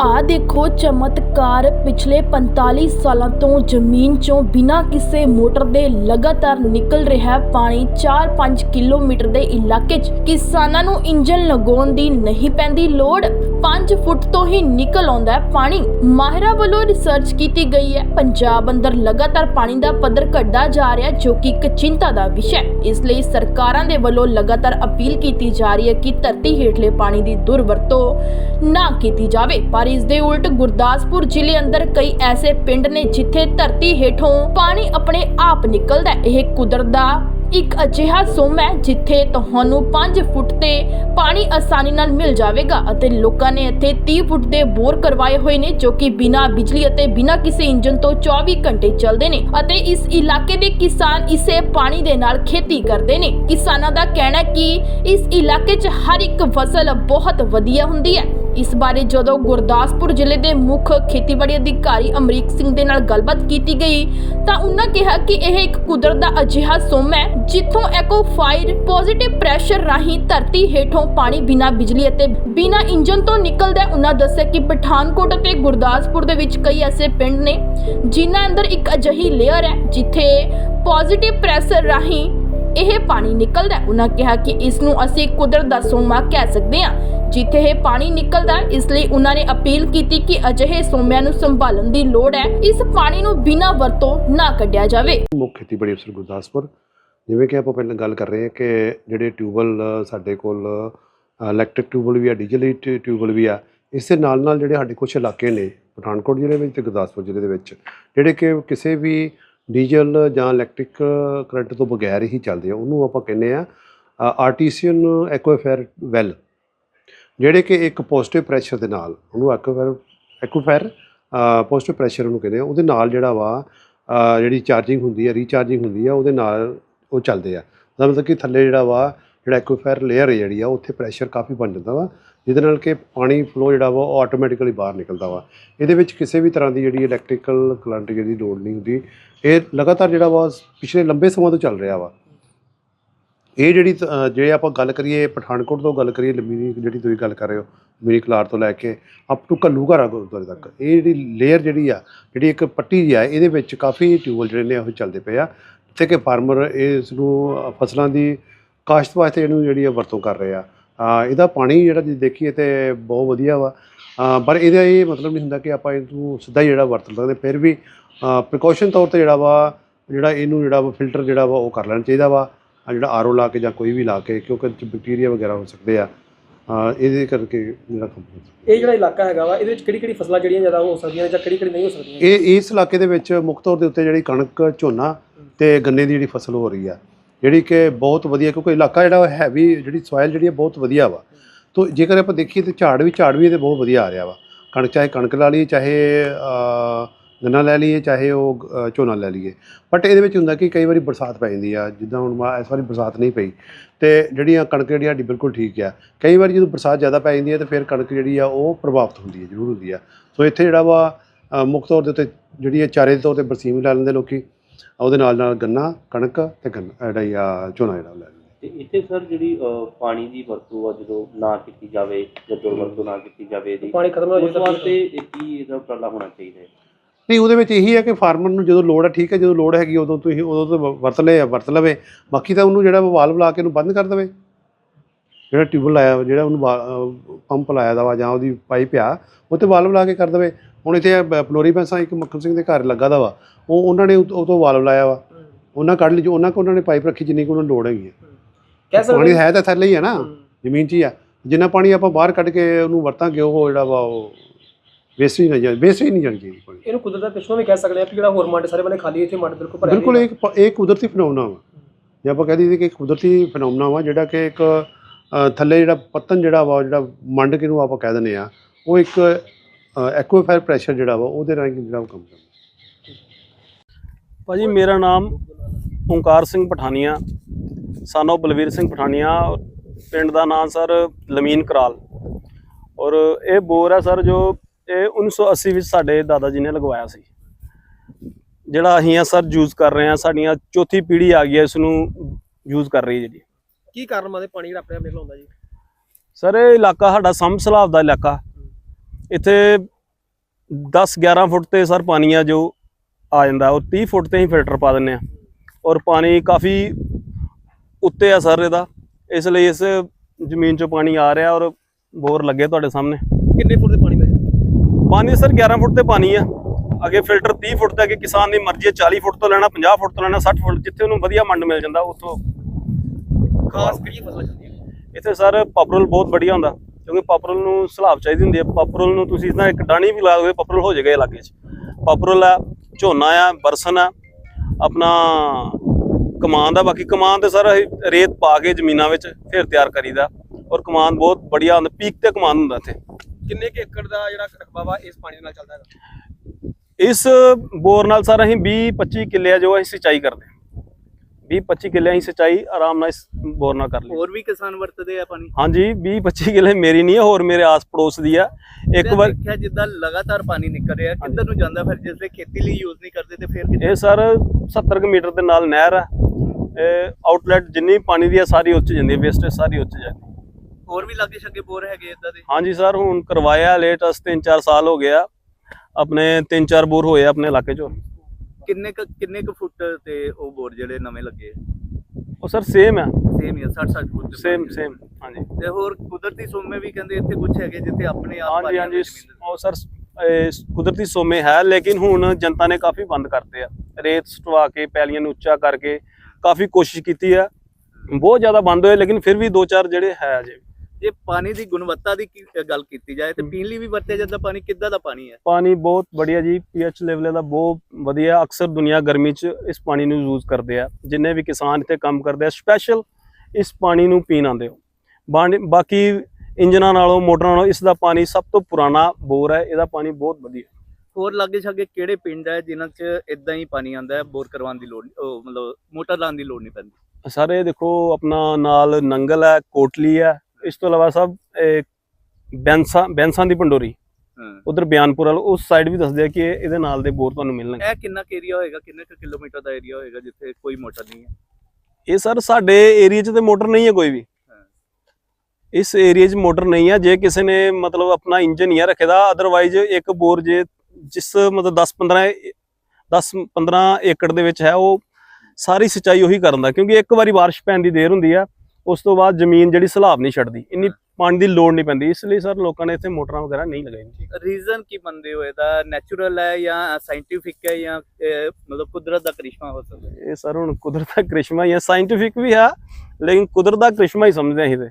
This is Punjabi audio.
ਆ ਦੇਖੋ ਚਮਤਕਾਰ, ਪਿਛਲੇ 45 ਸਾਲਾਂ ਤੋਂ ਜ਼ਮੀਨ ਚੋਂ ਬਿਨਾਂ ਕਿਸੇ ਮੋਟਰ ਦੇ ਲਗਾਤਾਰ ਨਿਕਲ ਰਿਹਾ ਪਾਣੀ 4-5 ਕਿਲੋਮੀਟਰ ਦੇ ਇਲਾਕੇ 'ਚ। ਕਿਸਾਨਾਂ ਨੂੰ ਇੰਜਨ ਲਗਾਉਣ ਦੀ ਨਹੀਂ ਪੈਂਦੀ ਲੋੜ। 5 ਫੁੱਟ ਤੋਂ ਹੀ ਨਿਕਲ ਆਉਂਦਾ ਹੈ। ਪਾਣੀ ਮਾਹਿਰਾਂ ਵੱਲੋਂ ਰਿਸਰਚ ਕੀਤੀ ਗਈ ਹੈ। ਪੰਜਾਬ ਅੰਦਰ ਲਗਾਤਾਰ ਪਾਣੀ ਦਾ ਪੱਧਰ ਘਟਦਾ ਜਾ ਰਿਹਾ ਜੋ ਕਿ ਇੱਕ ਚਿੰਤਾ ਦਾ ਵਿਸ਼ਾ ਹੈ। ਇਸ ਲਈ ਸਰਕਾਰਾਂ ਦੇ ਵੱਲੋਂ ਲਗਾਤਾਰ ਅਪੀਲ ਕੀਤੀ ਜਾ ਰਹੀ ਹੈ ਕਿ ਧਰਤੀ ਹੇਠਲੇ ਪਾਣੀ ਦੀ ਦੁਰਵਰਤੋਂ ਨਾ ਕੀਤੀ ਜਾਵੇ। ਪਰ ਇਸ ਦੇ ਉਲਟ ਗੁਰਦਾਸਪੁਰ ਜ਼ਿਲ੍ਹੇ ਅੰਦਰ ਕਈ ਐਸੇ ਪਿੰਡ ਨੇ ਜਿੱਥੇ ਧਰਤੀ ਹੇਠੋਂ ਪਾਣੀ ਆਪਣੇ ਆਪ ਨਿਕਲਦਾ ਹੈ। ਇਹ ਕੁਦਰਤ ਦਾ ਇੱਕ ਅਜਿਹਾ ਸੋਮ ਹੈ ਜਿੱਥੇ ਤੁਹਾਨੂੰ 5 ਫੁੱਟ ਤੇ ਪਾਣੀ ਆਸਾਨੀ ਨਾਲ ਮਿਲ ਜਾਵੇਗਾ ਅਤੇ ਲੋਕਾਂ ਨੇ ਇੱਥੇ 30 ਫੁੱਟ ਦੇ ਬੋਰ ਕਰਵਾਏ ਹੋਏ ਨੇ ਜੋ ਕਿ ਬਿਨਾਂ ਬਿਜਲੀ ਅਤੇ ਬਿਨਾਂ ਕਿਸੇ ਇੰਜਨ ਤੋਂ 24 ਘੰਟੇ ਚੱਲਦੇ ਨੇ ਅਤੇ ਇਸ ਇਲਾਕੇ ਦੇ ਕਿਸਾਨ ਇਸੇ ਪਾਣੀ ਦੇ ਨਾਲ ਖੇਤੀ ਕਰਦੇ ਨੇ। ਕਿਸਾਨਾਂ ਦਾ ਕਹਿਣਾ ਹੈ ਕਿ ਇਸ ਇਲਾਕੇ 'ਚ ਹਰ ਇੱਕ ਫਸਲ ਬਹੁਤ ਵਧੀਆ ਹੁੰਦੀ ਹੈ। ਇਸ ਬਾਰੇ ਜਦੋਂ ਗੁਰਦਾਸਪੁਰ ਜ਼ਿਲ੍ਹੇ ਦੇ ਮੁੱਖ ਖੇਤੀਬਾੜੀ ਅਧਿਕਾਰੀ ਅਮਰੀਕ ਸਿੰਘ ਦੇ ਨਾਲ ਗੱਲਬਾਤ ਕੀਤੀ ਗਈ, ਤਾਂ ਉਹਨਾਂ ਕਿਹਾ ਕਿ ਇਹ ਇੱਕ ਕੁਦਰਤ ਦਾ ਅਜਿਹਾ ਸੋਮ ਹੈ, ਜਿੱਥੋਂ ਐਕੋ ਫਾਇਰ ਪੋਜ਼ਿਟਿਵ ਪ੍ਰੈਸ਼ਰ ਰਾਹੀਂ ਧਰਤੀ ਹੇਠੋਂ ਪਾਣੀ ਬਿਨਾਂ ਬਿਜਲੀ ਅਤੇ ਬਿਨਾਂ ਇੰਜਨ ਤੋਂ ਨਿਕਲਦਾ ਹੈ। ਉਹਨਾਂ ਦੱਸਿਆ ਕਿ ਪਠਾਨਕੋਟ ਅਤੇ ਗੁਰਦਾਸਪੁਰ ਦੇ ਵਿੱਚ ਕਈ ਐਸੇ ਪਿੰਡ ਨੇ, ਜਿਨ੍ਹਾਂ ਅੰਦਰ ਇੱਕ ਅਜਿਹੀ ਲੇਅਰ ਹੈ, ਜਿੱਥੇ ਪੋਜ਼ਿਟਿਵ ਪ੍ਰੈਸ਼ਰ ਰਾਹੀਂ ਇਹ ਪਾਣੀ ਨਿਕਲਦਾ ਹੈ। ਉਹਨਾਂ ਕਿਹਾ ਕਿ ਇਸ ਨੂੰ ਅਸੀਂ ਕੁਦਰਤ ਦਾ ਸੋਮਾ ਕਹਿ ਸਕਦੇ ਹਾਂ ਜਿੱਥੇ ਇਹ ਪਾਣੀ ਨਿਕਲਦਾ ਹੈ, ਇਸ ਲਈ ਉਹਨਾਂ ਨੇ ਅਪੀਲ ਕੀਤੀ ਕਿ ਅਜਿਹੇ ਸੋਮਿਆਂ ਨੂੰ ਸੰਭਾਲਣ ਦੀ ਲੋੜ ਹੈ। ਇਸ ਪਾਣੀ ਨੂੰ ਬਿਨਾਂ ਵਰਤੋਂ ਨਾ ਕੱਢਿਆ ਜਾਵੇ। ਮੁੱਖ ਖੇਤੀਬਾੜੀ ਅਫਸਰ ਗੁਰਦਾਸਪੁਰ, ਜਿਵੇਂ ਕਿ ਆਪਾਂ ਪਹਿਲਾਂ ਗੱਲ ਕਰ ਰਹੇ ਹਾਂ ਕਿ ਜਿਹੜੇ ਟਿਊਬਲ ਸਾਡੇ ਕੋਲ ਇਲੈਕਟ੍ਰਿਕ ਟਿਊਬਲ ਵੀ ਆ, ਡੀਜ਼ਲ ਟਿਊਬਲ ਵੀ ਆ, ਇਸ ਦੇ ਨਾਲ ਨਾਲ ਜਿਹੜੇ ਸਾਡੇ ਕੁਝ ਇਲਾਕੇ ਨੇ, ਪਠਾਨਕੋਟ ਜ਼ਿਲ੍ਹੇ ਵਿੱਚ ਤੇ ਗੁਰਦਾਸਪੁਰ ਜ਼ਿਲ੍ਹੇ ਦੇ ਵਿੱਚ, ਜਿਹੜੇ ਕਿ ਕਿਸੇ ਵੀ ਡੀਜ਼ਲ ਜਾਂ ਇਲੈਕਟ੍ਰਿਕ ਕਰੰਟ ਤੋਂ ਬਗੈਰ ਹੀ ਚੱਲਦੇ ਆ, ਉਹਨੂੰ ਆਪਾਂ ਕਹਿੰਦੇ ਆ ਆਰਟੀਸੀਅਨ ਐਕੁਆਫਾਇਰ ਵੈਲ ਜਿਹੜੇ ਕਿ ਇੱਕ ਪੋਜ਼ਿਟਿਵ ਪ੍ਰੈਸ਼ਰ ਦੇ ਨਾਲ, ਉਹਨੂੰ ਐਕੁਆਫਾਇਰ ਐਕੁਆਫਾਇਰ ਪੋਜ਼ਿਟਿਵ ਪ੍ਰੈਸ਼ਰ ਉਹਨੂੰ ਕਹਿੰਦੇ ਆ, ਉਹਦੇ ਨਾਲ ਜਿਹੜਾ ਵਾ ਜਿਹੜੀ ਚਾਰਜਿੰਗ ਹੁੰਦੀ ਹੈ ਰੀਚਾਰਜਿੰਗ ਹੁੰਦੀ ਆ, ਉਹਦੇ ਨਾਲ ਉਹ ਚੱਲਦੇ ਆ। ਉਹਦਾ ਮਤਲਬ ਕਿ ਥੱਲੇ ਜਿਹੜਾ ਵਾ, ਜਿਹੜਾ ਐਕੁਆਫਾਇਰ ਲੇਅਰ ਹੈ ਜਿਹੜੀ ਆ, ਉੱਥੇ ਪ੍ਰੈਸ਼ਰ ਕਾਫੀ ਬਣ ਜਾਂਦਾ ਵਾ, ਜਿਹਦੇ ਨਾਲ ਕਿ ਪਾਣੀ ਫਲੋ ਜਿਹੜਾ ਵਾ, ਉਹ ਆਟੋਮੈਟਿਕਲੀ ਬਾਹਰ ਨਿਕਲਦਾ ਵਾ। ਇਹਦੇ ਵਿੱਚ ਕਿਸੇ ਵੀ ਤਰ੍ਹਾਂ ਦੀ ਜਿਹੜੀ ਇਲੈਕਟ੍ਰੀਕਲ ਕਰੰਟ ਜਿਹੜੀ ਲੋਡ ਨਹੀਂ ਹੁੰਦੀ, ਇਹ ਲਗਾਤਾਰ ਜਿਹੜਾ ਵਾ, ਪਿਛਲੇ ਲੰਬੇ ਸਮਾਂ ਤੋਂ ਚੱਲ ਰਿਹਾ ਵਾ। ਇਹ ਜਿਹੜੀ ਤ- ਅ, ਜੇ ਆਪਾਂ ਗੱਲ ਕਰੀਏ ਪਠਾਨਕੋਟ ਤੋਂ ਗੱਲ ਕਰੀਏ ਲੰਮੀ ਜਿਹੜੀ ਤੁਸੀਂ ਗੱਲ ਕਰ ਰਹੇ ਹੋ ਮੇਰੀ ਕਲਾਰ ਤੋਂ ਲੈ ਕੇ ਅਪ ਟੂ ਘੱਲੂਘਾਰਾ ਗੁਰਦੁਆਰੇ ਤੱਕ ਇਹ ਜਿਹੜੀ ਲੇਅਰ ਜਿਹੜੀ ਆ ਜਿਹੜੀ ਇੱਕ ਪੱਟੀ ਜਿਹੀ ਆ ਇਹਦੇ ਵਿੱਚ ਕਾਫੀ ਟਿਊਬਲ ਜਿਹੜੇ ਨੇ ਉਹ ਚੱਲਦੇ ਪਏ ਆ। ਜਿੱਥੇ ਕਿ ਫਾਰਮਰ ਇਸ ਨੂੰ ਅ, ਫਸਲਾਂ ਦੀ ਕਾਸ਼ਤ ਵਾਸਤੇ ਇਹਨੂੰ ਜਿਹੜੀ ਆ ਵਰਤੋਂ ਕਰ ਰਹੇ ਆ। ਅ, ਇਹਦਾ ਪਾਣੀ ਜਿਹੜਾ ਜੇ ਦੇਖੀਏ ਤੇ ਬਹੁਤ ਵਧੀਆ ਵਾ। ਅ, ਪਰ ਇਹਦਾ ਇਹ ਮਤਲਬ ਨਹੀਂ ਹੁੰਦਾ ਕਿ ਆਪਾਂ ਇਹਨੂੰ ਸਿੱਧਾ ਹੀ ਜਿਹੜਾ ਵਰਤ ਸਕਦੇ ਫਿਰ ਵੀ ਪ੍ਰੀਕਾਸ਼ਨ ਤੌਰ ਤੇ ਜਿਹੜਾ ਵਾ ਜਿਹੜਾ ਇਹਨੂੰ ਜਿਹੜਾ ਵਾ ਫਿਲਟਰ ਜਿਹੜਾ ਵਾ ਉਹ ਕਰ ਲੈਣਾ ਚਾਹੀਦਾ ਵਾ। ਆ ਜਿਹੜਾ ਆਰਓ ਲਾ ਕੇ ਜਾਂ ਕੋਈ ਵੀ ਲਾ ਕੇ ਕਿਉਂਕਿ ਇਹ 'ਚ ਬੈਕਟੀਰੀਆ ਵਗੈਰਾ ਹੋ ਸਕਦੇ ਆ ਇਹਦੇ ਕਰਕੇ ਹੋ ਸਕਦਾ। ਇਹ ਜਿਹੜਾ ਇਲਾਕਾ ਹੈਗਾ ਵਾ ਇਹਦੇ ਵਿੱਚ ਕਿਹੜੀ ਕਿਹੜੀ ਫਸਲਾਂ ਜਿਹੜੀਆਂ ਜ਼ਿਆਦਾ ਹੋ ਸਕਦੀਆਂ ਨੇ ਜਾਂ ਕਿਹੜੀ ਕਿਹੜੀ ਨਹੀਂ ਹੋ ਸਕਦੀਆਂ ਇਹ ਇਸ ਇਲਾਕੇ ਦੇ ਵਿੱਚ ਮੁੱਖ ਤੌਰ ਦੇ ਉੱਤੇ ਜਿਹੜੀ ਕਣਕ ਝੋਨਾ ਤੇ ਗੰਨੇ ਦੀ ਜਿਹੜੀ ਫਸਲ ਹੋ ਰਹੀ ਆ ਜਿਹੜੀ ਕਿ ਬਹੁਤ ਵਧੀਆ ਕਿਉਂਕਿ ਇਲਾਕਾ ਜਿਹੜਾ ਹੈ ਵੀ ਜਿਹੜੀ ਸੋਇਲ ਜਿਹੜੀ ਹੈ ਬਹੁਤ ਵਧੀਆ ਵਾ। ਤੋ ਜੇਕਰ ਆਪਾਂ ਦੇਖੀਏ ਤੇ ਝਾੜ ਵੀ ਝਾੜ ਵੀ ਇਹਦੇ ਬਹੁਤ ਵਧੀਆ ਆ ਰਿਹਾ ਵਾ। ਕਣਕ ਚਾਹੇ ਕਣਕ ਲਾ ਲਈਏ ਚਾਹੇ ਅ, ਗੰਨਾ ਲੈ ਲਈਏ ਚਾਹੇ ਉਹ ਅ, ਝੋਨਾ ਲੈ ਲਈਏ। ਬਟ ਇਹਦੇ ਵਿੱਚ ਹੁੰਦਾ ਕਿ ਕਈ ਵਾਰੀ ਬਰਸਾਤ ਪੈ ਜਾਂਦੀ ਆ ਜਿੱਦਾਂ ਹੁਣ ਮਾ- ਇਸ ਵਾਰੀ ਬਰਸਾਤ ਨਹੀਂ ਪਈ। ਤੇ ਜਿਹੜੀਆਂ ਕਣਕ ਜਿਹੜੀ ਸਾਡੀ ਬਿਲਕੁਲ ਠੀਕ ਆ। ਕਈ ਵਾਰੀ ਜਦੋਂ ਬਰਸਾਤ ਜ਼ਿਆਦਾ ਪੈ ਜਾਂਦੀ ਹੈ ਤੇ ਫਿਰ ਕਣਕ ਜਿਹੜੀ ਆ ਉਹ ਪ੍ਰਭਾਵਿਤ ਹੁੰਦੀ ਹੈ ਜ਼ਰੂਰ ਹੁੰਦੀ ਆ। ਸੋ ਇੱਥੇ ਜਿਹੜਾ ਵਾ ਅ, ਮੁੱਖ ਤੌਰ ਦੇ ਉੱਤੇ ਜਿਹੜੀ ਹੈ ਚਾਰੇ ਦੇ ਤੌਰ ਤੇ ਬਰਸੀਮ ਲੈ ਲੈਂਦੇ ਲੋਕੀ। ਉਹਦੇ ਨਾਲ ਨਾਲ ਗੰਨਾ ਕਣਕ ਤੇ ਗੰਨਾ ਜਿਹੜਾ ਹੀ ਆ ਝੋਨਾ ਜਿਹੜਾ ਉਹ ਲੈ ਲੈਂਦੇ। ਤੇ ਇੱਥੇ ਸਰ ਜਿਹੜੀ ਅਹ, ਪਾਣੀ ਦੀ ਵਰਤੋਂ ਆ ਜਦੋਂ ਨਾ ਕੀਤੀ ਜਾਵੇ ਜਾਂ ਦੁਰਵਰਤੋਂ ਨਾ ਕੀਤੀ ਜਾਵੇ ਇਹਦੀ ਪਾਣੀ ਖਤਮ ਹੋ ਉਸ ਜਾਂਦਾ ਵਾਸਤੇ ਇਹ ਕੀ ਇਹਦਾ ਉਪਰਾਲਾ ਹੋਣਾ ਚਾਹੀਦਾ ਹੈ? ਨਹੀਂ ਉਹਦੇ ਵਿੱਚ ਇਹੀ ਹੈ ਕਿ ਫਾਰਮਰ ਨੂੰ ਜਦੋਂ ਲੋੜ ਹੈ ਠੀਕ ਹੈ ਜਦੋਂ ਲੋੜ ਹੈਗੀ ਉਦੋਂ ਤੁਸੀਂ ਉਦੋਂ ਤੋਂ ਵਰਤ ਲਏ ਵਰਤ ਲਵੇ। ਬਾਕੀ ਤਾਂ ਉਹਨੂੰ ਜਿਹੜਾ ਵਾਲਵ ਲਾ ਕੇ ਉਹਨੂੰ ਬੰਦ ਕਰ ਦੇਵੇ। ਜਿਹੜਾ ਟਿਊਬਲ ਲਾਇਆ ਜਿਹੜਾ ਉਹਨੂੰ ਪੰਪ ਲਾਇਆ ਦਾ ਵਾ ਜਾਂ ਉਹਦੀ ਪਾਈਪ ਆ ਉਹ ਤੇ ਵਾਲਵ ਲਾ ਕੇ ਕਰ ਦੇਵੇ। ਹੁਣ ਇੱਥੇ ਪਲੋਰੀ ਪੈਸਾ ਇੱਕ ਮੱਖਣ ਸਿੰਘ ਦੇ ਘਰ ਲੱਗਾ ਦਾ ਵਾ। ਉਹ ਉਹਨਾਂ ਨੇ ਉਹ ਤੋਂ ਵਾਲਵ ਲਾਇਆ ਵਾ। ਉਹਨਾਂ ਕੱਢ ਲਈ ਜੋ ਉਹਨਾਂ ਕੋ ਉਹਨਾਂ ਨੇ ਪਾਈਪ ਰੱਖੀ ਜਿੰਨੀ ਕੁ ਉਹਨਾਂ ਲੋੜ ਹੈਗੀ ਹੈ ਪਾਣੀ ਹੈ ਤਾਂ ਥੱਲੇ ਹੀ ਹੈ ਨਾ। ਜ਼ਮੀਨ 'ਚ ਹੀ ਆ। ਜਿੰਨਾ ਪਾਣੀ ਆਪਾਂ ਬਾਹਰ ਕੱਢ ਕੇ ਉਹਨੂੰ ਵਰਤਾਂਗੇ ਉਹ ਜਿਹੜਾ ਵਾ ਉਹ ਵੇਸਟ ਹੀ ਨਾ ਜਾ ਵੇਸਟ ਹੀ ਨਹੀਂ ਜਾਣੀ ਚਾਹੀਦੀ ਪਾਣੀ ਇਹਨੂੰ ਕੁਦਰਤ ਦਾ ਪਿਛੋਂ ਵੀ ਕਹਿ ਸਕਦੇ ਆ ਕਿ ਜਿਹੜਾ ਹੋਰ ਮੱਡ ਸਾਰੇ ਬੰਨੇ ਖਾਲੀ ਇੱਥੇ ਮੱਡ ਬਿਲਕੁਲ ਭਰਿਆ ਬਿਲਕੁਲ ਇੱਕ ਪ- ਇਹ ਕੁਦਰਤੀ ਫੈਨੋਮਨਾ ਵਾ ਜੇ ਆਪਾਂ ਕਹਿ ਦਈਏ ਕਿ ਇੱਕ ਕੁਦਰਤੀ ਫੈਨੋਮਨਾ ਵਾ ਜਿਹੜਾ ਕਿ ਇੱਕ ਅ, ਥੱਲੇ ਜਿਹੜਾ ਪਤਨ ਜਿਹੜਾ ਵਾ ਜਿਹੜਾ ਮੰਡ ਕਿਨੂੰ ਆਪਾਂ ਕਹਿ ਦਿੰਦੇ ਆ ਉਹ ਇੱਕ ਐਕੁਆਫਾਇਰ ਪ੍ਰੈਸ਼ਰ ਜਿਹੜਾ ਵਾ ਉਹਦੇ ਰਾਹੀਂ ਜਿਹੜਾ ਉਹ ਕੰਮ ਕਰਦਾ। ਭਾਜੀ ਮੇਰਾ ਨਾਮ ਓਂਕਾਰ ਸਿੰਘ ਪਠਾਨੀਆ ਸਾਨੋ ਬਲਵੀਰ ਸਿੰਘ ਪਠਾਨੀਆ ਪਿੰਡ ਦਾ ਨਾਮ ਸਰ ਲਮੀਨ ਕਰਾਲ। ਔਰ ਇਹ ਬੋਰ ਹੈ ਸਰ ਜੋ ਇਹ 1980 ਵਿੱਚ ਸਾਡੇ ਦਾਦਾ ਜੀ ਨੇ ਲਗਵਾਇਆ ਸੀ। ਜਿਹੜਾ ਅਸੀਂ ਆ ਸਰ ਯੂਜ਼ ਕਰ ਰਹੇ ਆ ਸਾਡੀਆਂ ਚੌਥੀ ਪੀੜ੍ਹੀ ਆ ਗਈ ਹੈ ਇਸ ਨੂੰ ਯੂਜ਼ ਕਰ ਰਹੀ ਹੈ ਜਿਹੜੀ। ਕੀ ਕਾਰਨ ਮਾਦੇ ਪਾਣੀ ਜਿਹੜਾ ਆਪਣੇ ਆਪ ਨਿਕਲ ਆਉਂਦਾ ਜੀ। ਸਰ ਇਹ ਇਲਾਕਾ ਸਾਡਾ ਸਮ ਸਲਾਬ ਦਾ ਇਲਾਕਾ। ਇੱਥੇ 10 11 ਫੁੱਟ ਤੇ ਸਰ ਪਾਣੀ ਆ ਜੋ ਆ ਜਾਂਦਾ। ਉਹ 30 ਫੁੱਟ ਤੇ ਹੀ ਫਿਲਟਰ ਪਾ ਦਿੰਨੇ ਆ। ਔਰ ਪਾਣੀ ਕਾਫੀ ਉੱਤੇ ਆ ਸਰ ਇਹਦਾ। ਇਸ ਲਈ ਇਸ ਜ਼ਮੀਨ 'ਚੋਂ ਪਾਣੀ ਆ ਰਿਹਾ ਔਰ ਬੋਰ ਲੱਗੇ ਤੁਹਾਡੇ ਸਾਹਮਣੇ। ਕਿੰਨੇ ਫੁੱਟ ਦੇ ਪਾਣੀ ਪਾਣੀ ਸਰ 11 ਫੁੱਟ ਤੇ ਪਾਣੀ ਆ। ਅੱਗੇ ਫਿਲਟਰ 30 ਫੁੱਟ ਤੇ ਅੱਗੇ ਕਿਸਾਨ ਦੀ ਮਰਜ਼ੀ ਹੈ 40 ਫੁੱਟ ਤੋਂ ਲੈਣਾ 50 ਫੁੱਟ ਤੋਂ ਲੈਣਾ 60 ਫੁੱਟ ਜਿੱਥੇ ਉਹਨੂੰ ਵਧੀਆ ਮੰਡ ਮਿਲ ਜਾਂਦਾ ਉੱਥੋਂ। ਖਾਸ ਕਿਹੜੀ ਫਸਲਾਂ ਚੱਲਦੀਆਂ ਇੱਥੇ ਸਰ ਪਾਪਰਲ ਬਹੁਤ ਵਧੀਆ ਹੁੰਦਾ ਕਿਉਂਕਿ ਪਾਪਰਲ ਨੂੰ ਸਲਾਬ ਚਾਹੀਦੀ ਹੁੰਦੀ ਹੈ। ਪਾਪਰਲ ਨੂੰ ਤੁਸੀਂ ਇਦਾਂ ਇੱਕ ਡਾਣੀ ਵੀ ਲਾ ਦੋਗੇ ਪਾਪਰਲ ਹੋ ਜਾਏਗਾ ਇਲਾਕੇ 'ਚ। ਪਾਪਰਲ ਆ ਝੋਨਾ ਆ ਬਰਸਨ ਆ ਆਪਣਾ ਕਮਾਨ ਦਾ ਬਾਕੀ ਕਮਾਨ ਤੇ ਸਰ ਰੇਤ ਪਾ ਕੇ ਜ਼ਮੀਨਾਂ ਵਿੱਚ ਫਿਰ ਤਿਆਰ ਕਰੀਦਾ। ਔਰ ਕਮਾਨ ਬਹੁਤ ਵਧੀਆ ਹੁੰਦਾ ਪੀਕ ਤੇ ਕਮਾਨ ਹੁੰਦਾ ਇੱਥੇ। ਕਿੰਨੇ ਕੁ ਏਕੜ ਦਾ ਜਿਹੜਾ ਰਕਬਾ ਵਾ ਇਸ ਪਾਣੀ ਦੇ ਨਾਲ ਚੱਲਦਾ ਹੈਗਾ? ਇਸ ਬੋਰ ਨਾਲ ਸਰ ਅਸੀਂ 20 25 ਕਿੱਲੇ ਆ ਜੋ ਅਸੀਂ ਸਿੰਚਾਈ ਕਰਦੇ ਹਾਂ। 20 25 ਕਿੱਲੇ ਅਸੀਂ ਸਿੰਚਾਈ ਆਰਾਮ ਨਾਲ ਇਸ ਬੋਰ ਨਾਲ ਕਰ ਲਈ ਹੋਰ ਵੀ ਕਿਸਾਨ ਵਰਤਦੇ ਆ ਪਾਣੀ? ਹਾਂਜੀ 20 25 ਕਿੱਲੇ ਮੇਰੀ ਨਹੀਂ ਹੈ ਹੋਰ ਮੇਰੇ ਆਸ ਪੜੋਸ ਦੀ ਆ। ਇੱਕ ਵਾਰ ਦੇਖਿਆ ਜਿੱਦਾਂ ਲਗਾਤਾਰ ਪਾਣੀ ਨਿਕਲ ਰਿਹਾ ਕਿੱਧਰ ਨੂੰ ਜਾਂਦਾ ਫਿਰ? ਜਿਸ ਦੇ ਖੇਤੀ ਲਈ ਯੂਜ਼ ਨਹੀਂ ਕਰਦੇ ਤੇ ਫਿਰ ਇਹ ਸਰ 70 ਕੁ ਮੀਟਰ ਦੇ ਨਾਲ ਨਹਿਰ ਆ। ਇਹ ਆਊਟਲੈਟ ਜਿੰਨੀ ਪਾਣੀ ਦੀ ਆ ਸਾਰੀ ਉੱਚ ਜਾਂਦੀ ਹੈ ਵੇਸਟੇਜ ਸਾਰੀ ਉੱਚ ਜਾਂਦੀ ਹੈ। ਹੋਰ ਵੀ ਲਾਗੇ ਛੱਗੇ ਬੋਰ ਹੈਗੇ ਇਦਾਂ ਦੇ? ਹਾਂਜੀ ਸਰ ਹੁਣ ਕਰਵਾਇਆ ਲੇਟੈਸਟ 3-4 ਸਾਲ ਹੋ ਗਿਆ। ਆਪਣੇ 3-4 ਬੋਰ ਹੋਏ ਆ ਆਪਣੇ ਇਲਾਕੇ 'ਚ। ਕਿੰਨੇ ਕੁ ਕਿੰਨੇ ਕੁ ਫੁੱਟ ਤੇ ਉਹ ਬੋਰ ਜਿਹੜੇ ਨਵੇਂ ਲੱਗੇ? ਉਹ ਸਰ ਸੇਮ ਆ। ਸੇਮ ਹੀ 60 60 ਫੁੱਟ ਸੇਮ ਸੇਮ ਹਾਂਜੀ। ਤੇ ਹੋਰ ਕੁਦਰਤੀ ਸੋਮੇ ਵੀ ਕਹਿੰਦੇ ਇੱਥੇ ਕੁਝ ਹੈਗੇ ਜਿੱਥੇ ਆਪਣੇ ਆਪ ਹਾਂਜੀ ਹਾਂਜੀ। ਉਹ ਸਰ ਕੁਦਰਤੀ ਸੋਮੇ ਹੈ ਲੇਕਿਨ ਹੁਣ ਜਨਤਾ ਨੇ ਕਾਫੀ ਬੰਦ ਕਰਤੇ ਆ। ਰੇਤ ਸਟਵਾ ਕੇ ਪੈਲੀਆਂ ਨੂੰ ਉੱਚਾ ਕਰਕੇ ਕਾਫੀ ਕੋਸ਼ਿਸ਼ ਕੀਤੀ ਆ। ਬਹੁਤ ਜ਼ਿਆਦਾ ਬੰਦ ਹੋਏ ਲੇਕਿਨ ਫਿਰ ਵੀ ਦੋ ਚਾਰ ਜਿਹੜੇ ਹੈ ਅਜੇ। ਜੇ ਪਾਣੀ ਦੀ ਗੁਣਵੱਤਾ ਦੀ ਕੀ- ਗੱਲ ਕੀਤੀ ਜਾਏ ਤੇ ਪੀਣ ਲਈ ਵੀ ਵਰਤਿਆ ਜਾਂਦਾ ਪਾਣੀ ਕਿੱਦਾਂ ਦਾ ਪਾਣੀ ਹੈ? ਪਾਣੀ ਬਹੁਤ ਵਧੀਆ ਜੀ ਪੀਐਚ ਲੈਵਲ ਦਾ ਬਹੁਤ ਵਧੀਆ ਅਕਸਰ ਦੁਨੀਆ ਗਰਮੀ 'ਚ ਇਸ ਪਾਣੀ ਨੂੰ ਯੂਜ਼ ਕਰਦੇ ਆ। ਜਿੰਨੇ ਵੀ ਕਿਸਾਨ ਇੱਥੇ ਕੰਮ ਕਰਦੇ ਆ ਸਪੈਸ਼ਲ ਇਸ ਪਾਣੀ ਨੂੰ ਪੀਣ ਆਉਂਦੇ ਹੋ ਬਾਣੀ- ਬਾਕੀ ਇੰਜਨਾਂ ਨਾਲੋਂ ਮੋਟਰਾਂ ਨਾਲੋਂ ਇਸ ਦਾ ਪਾਣੀ ਸਭ ਤੋਂ ਪੁਰਾਣਾ ਬੋਰ ਹੈ ਇਹਦਾ ਪਾਣੀ ਬਹੁਤ ਵਧੀਆ। ਹੋਰ ਲਾਗੇ ਛਾਗੇ ਕਿਹੜੇ ਪਿੰਡ ਹੈ ਜਿਨ੍ਹਾਂ 'ਚ ਇਦਾਂ ਹੀ ਪਾਣੀ ਆਉਂਦਾ ਹੈ ਬੋਰ ਕਰਵਾਉਣ ਦੀ ਲੋੜ ਨਹੀਂ ਉਹ ਮਤਲਬ ਮੋਟਰ ਲਾਉਣ ਦੀ ਲੋੜ ਨਹੀਂ ਪੈਂਦੀ? ਸਾਰੇ ਦੇਖੋ ਆਪਣਾ ਨਾਲ ਨੰਗਲ ਹੈ ਕੋਟਲੀ ਹੈ ਇਸ ਤੋਂ ਇਲਾਵਾ ਇਹ ਬੈਂਸਾ ਬੈਂਸਾਂ ਦੀ ਪੰਡੋਰੀ ਉਧਰ ਬਿਆਨਪੁਰ ਵਾਲ ਉਸ ਸਾਈਡ ਵੀ ਦੱਸਦੇ ਆ ਕਿ ਇਹ- ਇਹਦੇ ਨਾਲ ਦੇ ਬੋਰ ਤੁਹਾਨੂੰ ਮਿਲਣਗੇ। ਇਹ ਕਿੰਨਾ ਏਰੀਆ ਹੋਏਗਾ ਕਿੰਨੇ ਕੁ ਕਿਲੋਮੀਟਰ ਦਾ ਏਰੀਆ ਹੋਏਗਾ ਜਿੱਥੇ ਕੋਈ ਮੋਟਰ ਨਹੀਂ ਹੈ? ਇਹ ਸਰ ਸਾਡੇ ਏਰੀਆ 'ਚ ਤੇ ਮੋਟਰ ਨਹੀਂ ਹੈ ਕੋਈ ਵੀ। ਇਸ ਏਰੀਆ 'ਚ ਮੋਟਰ ਨਹੀਂ ਹੈ ਜੇ ਕਿਸੇ ਨੇ ਮਤਲਬ ਆਪਣਾ ਇੰਜਨ ਹੀ ਰੱਖੇਦਾ ਅਦਰਵਾਈਜ਼ ਇੱਕ ਬੋਰ ਜੇ ਜਿਸ ਮਤਲਬ 10 15 10 15 ਏਕੜ ਦੇ ਵਿੱਚ ਹੈ ਉਹ ਸਾਰੀ ਸਿੰਚਾਈ ਉਹੀ ਕਰਨ ਦਾ ਕਿਉਂਕਿ ਇੱਕ ਵਾਰੀ ਬਾਰਿਸ਼ ਪੈਣ ਦੀ ਦੇਰ ਹੁੰਦੀ ਆ। ਉਸ ਤੋਂ ਬਾਅਦ ਜ਼ਮੀਨ ਜਿਹੜੀ ਸਲਾਬ ਨਹੀਂ ਛੱਡਦੀ ਇੰਨੀ ਪਾਣੀ ਦੀ ਲੋੜ ਨਹੀਂ ਪੈਂਦੀ ਇਸ ਲਈ ਸਰ ਲੋਕਾਂ ਨੇ ਇੱਥੇ ਮੋਟਰਾਂ ਵਗੈਰਾ ਨਹੀਂ ਲਗਾਈਆਂ। ਰੀਜ਼ਨ ਕੀ ਮੰਨਦੇ ਹੋ? ਇਹਦਾ ਨੈਚੁਰਲ ਹੈ ਜਾਂ ਸਾਇੰਟੀਫਿਕ ਹੈ ਜਾਂ ਮਤਲਬ ਕੁਦਰਤ ਦਾ ਕਰਿਸ਼ਮਾ ਹੋ ਸਕਦਾ ਇਹ ਸਰ ਹੁਣ ਕੁਦਰਤ ਦਾ ਕ੍ਰਿਸ਼ਮਾ ਹੀ ਹੈ ਸਾਇੰਟੀਫਿਕ ਵੀ ਹੈ ਲੇਕਿਨ ਕੁਦਰਤ ਦਾ ਕ੍ਰਿਸ਼ਮਾ ਹੀ ਸਮਝਦੇ ਅਸੀਂ ਤੇ।